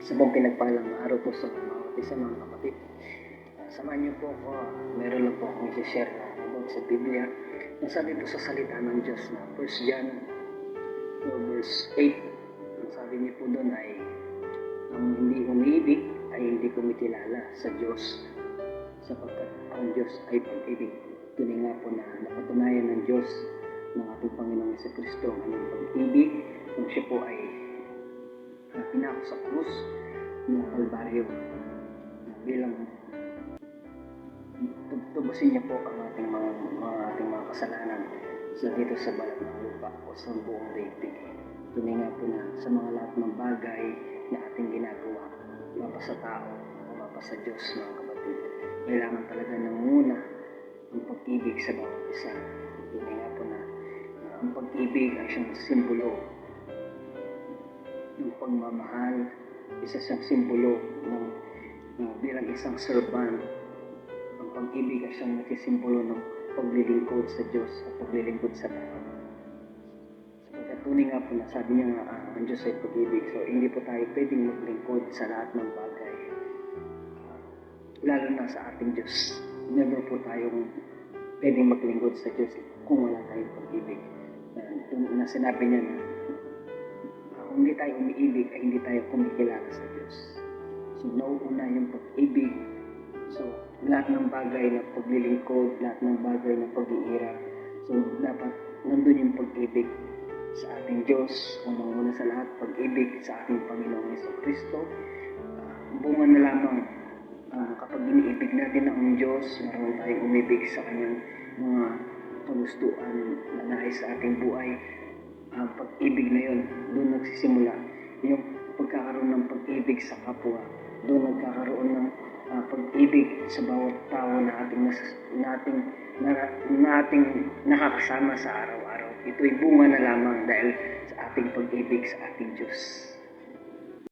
Sa buong pinagpalang araw po sa mga isa mga kapatid. Ah, samahan niyo po ako. meron lang po akong i-share na about sa Biblia. Nasabi po sa salita ng Diyos na 1 John 4 verse 8. Ang sabi niyo po doon ay ang hindi umiibig ay hindi kumikilala sa Diyos sapagkat ang Diyos ay pag-ibig. Tunay nga po na napatunayan ng Diyos ng ating Panginoong Yesu Kristo ang pag-ibig kung siya po ay uh, pinako sa krus ng Kalbaryo na bilang tub- tubusin niya po ang ating mga, mga ating mga kasalanan sa dito sa balat ng lupa o sa buong daigdig. Tunay nga po na sa mga lahat ng bagay na ating ginagawa, mapa sa tao o mapa sa Diyos mga kapatid, kailangan talaga nanguna ang pag-ibig sa bawat isa. Tunay nga po na uh, ang pag-ibig ay siyang simbolo ng pagmamahal, isa siyang simbolo ng uh, bilang isang servant. Ang pag-ibig ay siyang nagsisimbolo ng paglilingkod sa Diyos at paglilingkod sa tao. Sapagkat tunay nga po na sabi niya nga, ah, ang Diyos ay pag-ibig. So, hindi po tayo pwedeng maglingkod sa lahat ng bagay. Ah, lalo na sa ating Diyos. Never po tayong pwedeng maglingkod sa Diyos kung wala tayong pag-ibig. Na, na sinabi niya na hindi tayo umiibig ay hindi tayo kumikilala sa Diyos. So, nauuna yung pag-ibig. So, lahat ng bagay na paglilingkod, lahat ng bagay na pag-iira. So, dapat nandun yung pag-ibig sa ating Diyos. Unang-una sa lahat, pag-ibig sa ating Panginoong Yeso Kristo. Ah, bunga na lamang ah, kapag iniibig natin ang Diyos, naroon tayong umibig sa kanyang mga kagustuhan na nais sa ating buhay. Ang pag-ibig na yon, doon nagsisimula yung pagkakaroon ng pag-ibig sa kapwa. Doon nagkakaroon ng ah, pag-ibig sa bawat tao na ating nas, na ating na, na ating nakakasama sa araw-araw. Ito'y bunga na lamang dahil sa ating pag-ibig sa ating Diyos.